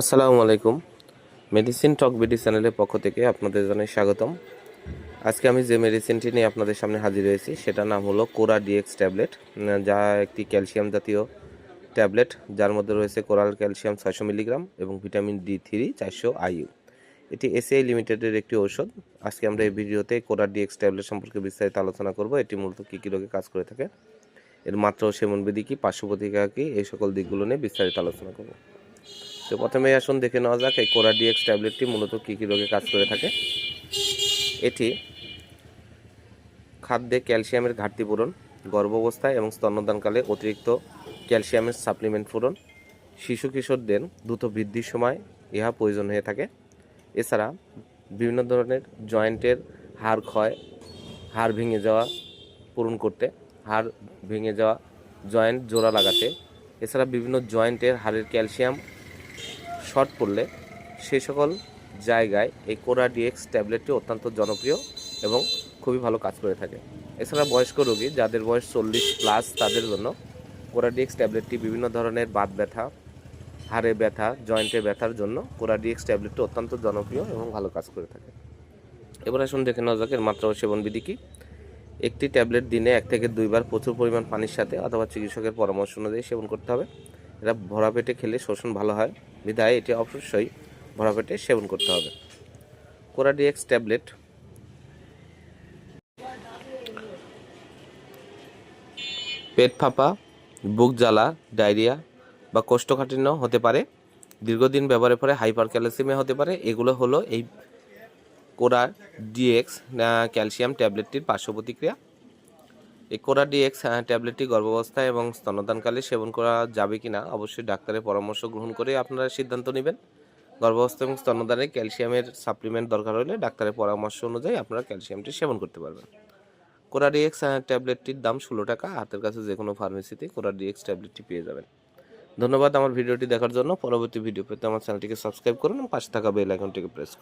আসসালামু আলাইকুম। মেডিসিন টক বিডি চ্যানেলের পক্ষ থেকে আপনাদের জানাই স্বাগতম। আজকে আমি যে মেডিসিনটি নিয়ে আপনাদের সামনে হাজির হয়েছি, সেটার নাম হলো কোরা ডিএক্স ট্যাবলেট যা একটি ক্যালসিয়াম জাতীয় ট্যাবলেট যার মধ্যে রয়েছে কোরাল ক্যালসিয়াম ছয়শো মিলিগ্রাম এবং ভিটামিন ডি থ্রি চারশো আইইউ এটি এসিআই লিমিটেডের একটি ঔষধ। আজকে আমরা এই ভিডিওতে কোরা ডিএক্স ট্যাবলেট সম্পর্কে বিস্তারিত আলোচনা করব, এটি মূলত কী কী রোগে কাজ করে থাকে, এর মাত্রা ও সেবনবিধি কী, পার্শ্ব প্রতিক্রিয়া কী, এই সকল দিকগুলো নিয়ে বিস্তারিত আলোচনা করব। তো প্রথমে আসুন, দেখে নেওয়া যাক এই কোরা ডিএক্স ট্যাবলেটটি মূলত কী কী রোগে কাজ করে থাকে। এটি খাদ্যে ক্যালসিয়ামের ঘাটতি পূরণ, গর্ভাবস্থায় এবং স্তন্যদানকালে অতিরিক্ত ক্যালসিয়ামের সাপ্লিমেন্ট পূরণ, শিশু কিশোরদের দ্রুত বৃদ্ধির সময় ইহা প্রয়োজন হয়ে থাকে। এছাড়া বিভিন্ন ধরনের জয়েন্টের হাড় ক্ষয়, হাড় ভেঙে যাওয়া পূরণ করতে, হাড় ভেঙে যাওয়া জয়েন্ট জোড়া লাগাতে, এছাড়া বিভিন্ন জয়েন্টের হাড়ের ক্যালসিয়াম শর্ট পড়লে সেই সকল জায়গায় এই কোরা ডিএক্স ট্যাবলেটটি অত্যন্ত জনপ্রিয় এবং খুবই ভালো কাজ করে থাকে। এছাড়া বয়স্ক রোগী যাদের বয়স চল্লিশ প্লাস তাদের জন্য কোরা ডিএক্স ট্যাবলেটটি বিভিন্ন ধরনের বাত ব্যথা, হাড়ে ব্যথা, জয়েন্টে ব্যথার জন্য কোরা ডিএক্স ট্যাবলেটটি অত্যন্ত জনপ্রিয় এবং ভালো কাজ করে থাকে। এবার আসুন দেখে নেওয়া যাক এর মাত্রা ও সেবন বিধি কী। একটি ট্যাবলেট দিনে এক থেকে দুইবার প্রচুর পরিমাণ পানির সাথে অথবা চিকিৎসকের পরামর্শ অনুযায়ী সেবন করতে হবে। এটা ভরা পেটে খেলে শোষণ ভালো হয়। বিধায় এটি অবশ্যই ভরা পেটে সেবন করতে হবে। কোরাডিএক্স ট্যাবলেট। পেট ফাঁপা, বুক জ্বালা, ডায়রিয়া বা কোষ্ঠকাঠিন্য হতে পারে, দীর্ঘদিন ব্যবহারের পরে হাইপার ক্যালসিয়ামে হতে পারে। এগুলো হলো এই কোরা ডিএক্স ক্যালসিয়াম ট্যাবলেটটির পার্শ্ব প্রতিক্রিয়া এই কোরা ডিএক্স ট্যাবলেটটি গর্ভাবস্থায় এবং স্তনদানকালে সেবন করা যাবে কিনা অবশ্যই ডাক্তারের পরামর্শ গ্রহণ করে আপনারা সিদ্ধান্ত নেবেন। গর্ভাবস্থা এবং স্তনদানে ক্যালসিয়ামের সাপ্লিমেন্ট দরকার হলে ডাক্তারের পরামর্শ অনুযায়ী আপনারা ক্যালসিয়ামটি সেবন করতে পারবেন। কোরা ডিএক্স ট্যাবলেটটির দাম ষোলো টাকা। হাতের কাছে যে কোনো ফার্মেসিতে কোরা ডিএক্স ট্যাবলেটটি পেয়ে যাবেন। ধন্যবাদ আমার ভিডিওটি দেখার জন্য। পরবর্তী ভিডিও পেতে আমার চ্যানেলটিকে সাবস্ক্রাইব করুন এবং পাশে থাকা বেল আইকনটিকে প্রেস